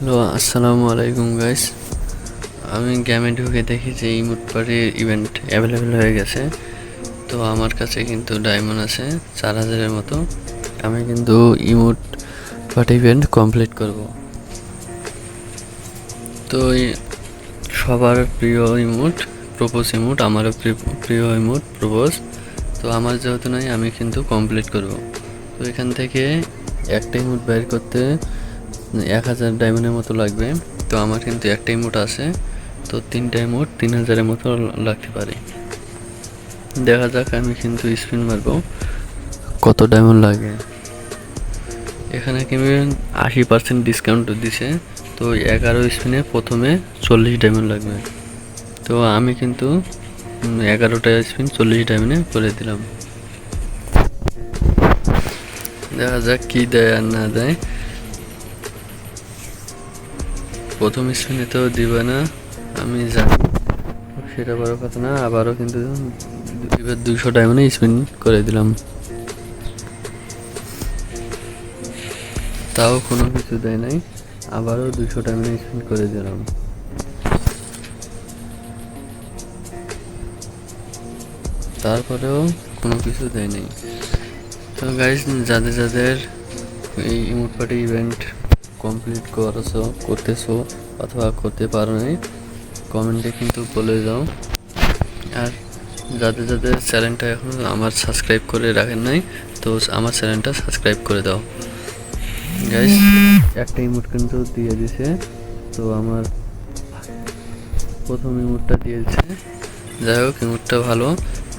Hello, আসসালামু আলাইকুম guys আমি গেমে ঢুকে দেখি যে ইমোট পার্টির ইভেন্ট অ্যাভেলেবেল হয়ে গেছে। তো আমার কাছে কিন্তু ডায়মন্ড আছে, চার হাজারের মতো। আমি কিন্তু ইমোট পার্টি ইভেন্ট কমপ্লিট করব। তো সবার প্রিয় ইমোট প্রপোজ ইমোট আমারও প্রি- প্রিয় ইমোট প্রপোজ তো আমার যেহেতু নাই, আমি কিন্তু কমপ্লিট করব। তো এখান থেকে একটা ইমোট বের করতে এক হাজার ডায়মন্ডের মতো লাগবে। তো আমার কিন্তু একটা ইমোট আছে। তো তিনটা ইমোট তিন হাজারের মতো লাগতে পারে। দেখা যাক আমি কিন্তু স্পিন মারবো। কত ডায়মন্ড লাগে? এখানে কিন্তু আশি পার্সেন্ট ডিসকাউন্ট দিছে। তো এগারো স্পিনে প্রথমে চল্লিশ ডায়মন্ড লাগবে। তো আমি কিন্তু এগারোটা স্পিন চল্লিশ ডায়মন্ডে করে দিলাম। দেখা যাক কি দেয় আর না দেয়। প্রথম স্পিনে তো দিবে না, আমি জানি। সেটা বড় কথা না, আবারও কিন্তু এবার দুশো ডায়মন্ডে স্পিন করে দিলাম। তাও কোনো কিছু দেয় নাই, আবারও দুশো ডায়মন্ডে স্পিন করে দিলাম। তারপরেও কোনো কিছু দেয় নাই। তো গাইজ যাদের যাদের এই ইমোট পার্টি ইভেন্ট কমপ্লিট করছ, করতেছো অথবা করতে পারো নাই কমেন্টে কিন্তু বলে যাও আর যাদের যাদের চ্যানেলটা এখন আমার সাবস্ক্রাইব করে রাখেন নাই, তো আমার চ্যানেলটা সাবস্ক্রাইব করে দাও। গাইস একটা ইমোট কিন্তু দিয়ে দিছে, তো আমার প্রথম ইমোটটা দিয়েছে। যাই হোক, ইমোটটা ভালো।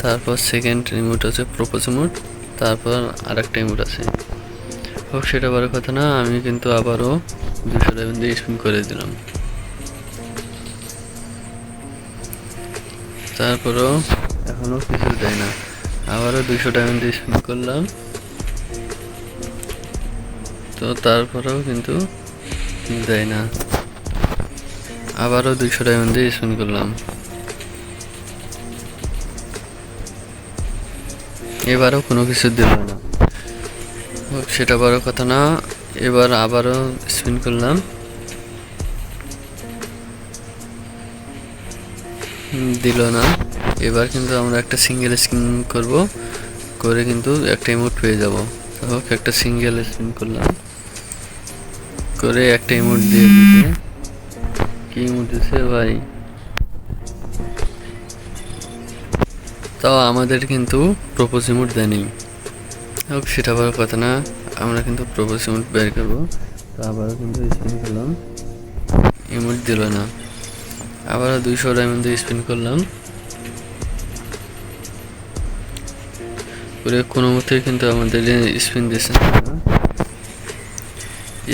তারপর সেকেন্ড ইমোট হচ্ছে প্রপোজ ইমোট, তারপর আরেকটা ইমোট আছে। হোক সেটা বড় কথা না, আমি কিন্তু আবারও দুশো ডায়মন্ড দিয়ে স্পিন করে দিলাম। তারপরও এখনও কিছু দেয় না। আবারও দুশো ডায়মন্ড দিয়ে স্পিন করলাম। তো তারপরেও কিন্তু দেয় না। আবারও দুইশো ডায়মন্ড দিয়ে স্পিন করলাম। এবারও কোনো কিছু দিল না। সেটা বড় কথা না। এবার আবারও স্পিন করলাম। দিল না। এবার কিন্তু আমরা একটা সিঙ্গেল স্পিন করব। করে কিন্তু একটা ইমোট পেয়ে যাব। হোক একটা সিঙ্গেল স্পিন করলাম। করে একটা ইমোট দিয়ে দিতে কি ইমোট দিছে ভাই? তাও আমাদের কিন্তু প্রপোজ ইমোট দেয়নি। হোক সেটা বড় কথা না। আমরা কিন্তু প্রপোজ ইমোট বের করব। তো আবারও কিন্তু স্পিন করলাম। ইমোট দিল না। আবারও দুইশো ডায়মন্ড দিয়ে স্পিন করলাম। করে কোনো মতেই কিন্তু আমাদের স্পিন দিচ্ছে না।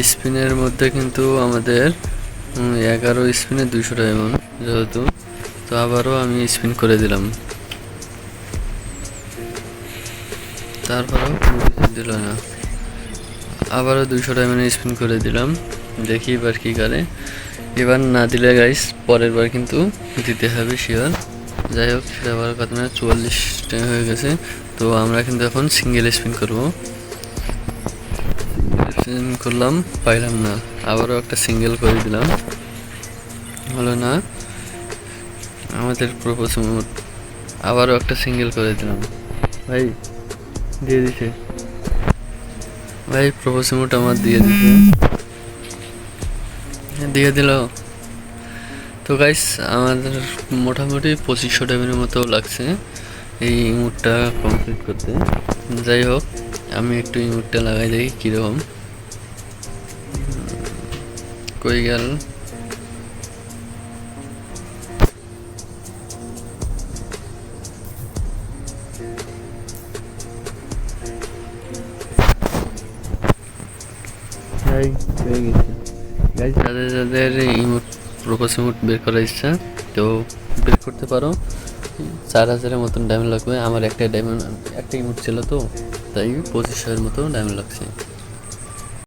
স্পিনের মধ্যে কিন্তু আমাদের এগারো স্পিনে দুইশো ডায়মন্ড যেহেতু। তো আবারও আমি স্পিন করে দিলাম। তারপরেও কিছু দিল না। আবারও দুইশো ডায়মন্ড স্পিন করে দিলাম। দেখি এবার কী করে। এবার না দিলে গাইস পরের বার কিন্তু দিতে হবে শিওর যাই হোক, সেটা কথা না, চুয়াল্লিশ টাইম হয়ে গেছে। তো আমরা কিন্তু এখন সিঙ্গেল স্পিন করব। স্পিন করলাম, পাইলাম না। আবারও একটা সিঙ্গেল করে দিলাম। হলো না। আমাদের প্রপোজ আবারও একটা সিঙ্গেল করে দিলাম। ভাই দিয়ে দিছে। ভাই প্রপোজ আমার দিয়ে দিছে। দিয়ে দিল। তো গাইস আমাদের মোটামুটি পঁচিশশো টাইমের মতো লাগছে এই ইমোটটা কমপ্লিট করতে। যাই হোক, আমি একটু ইমোটটা লাগাই দেখি কীরকম। কই গেল? এই হয়ে গেছে। গাইজ যাদের যাদের ইমোট প্রোপোস ইমোট বের করার ইচ্ছা তো বের করতে পারো। চার হাজারের মতন ডায়মন্ড লাগবে। আমার একটা ডায়মন্ড একটা ইমোট ছিল তো, তাই পঁচিশশোর মতো ডায়মন্ড লাগছে।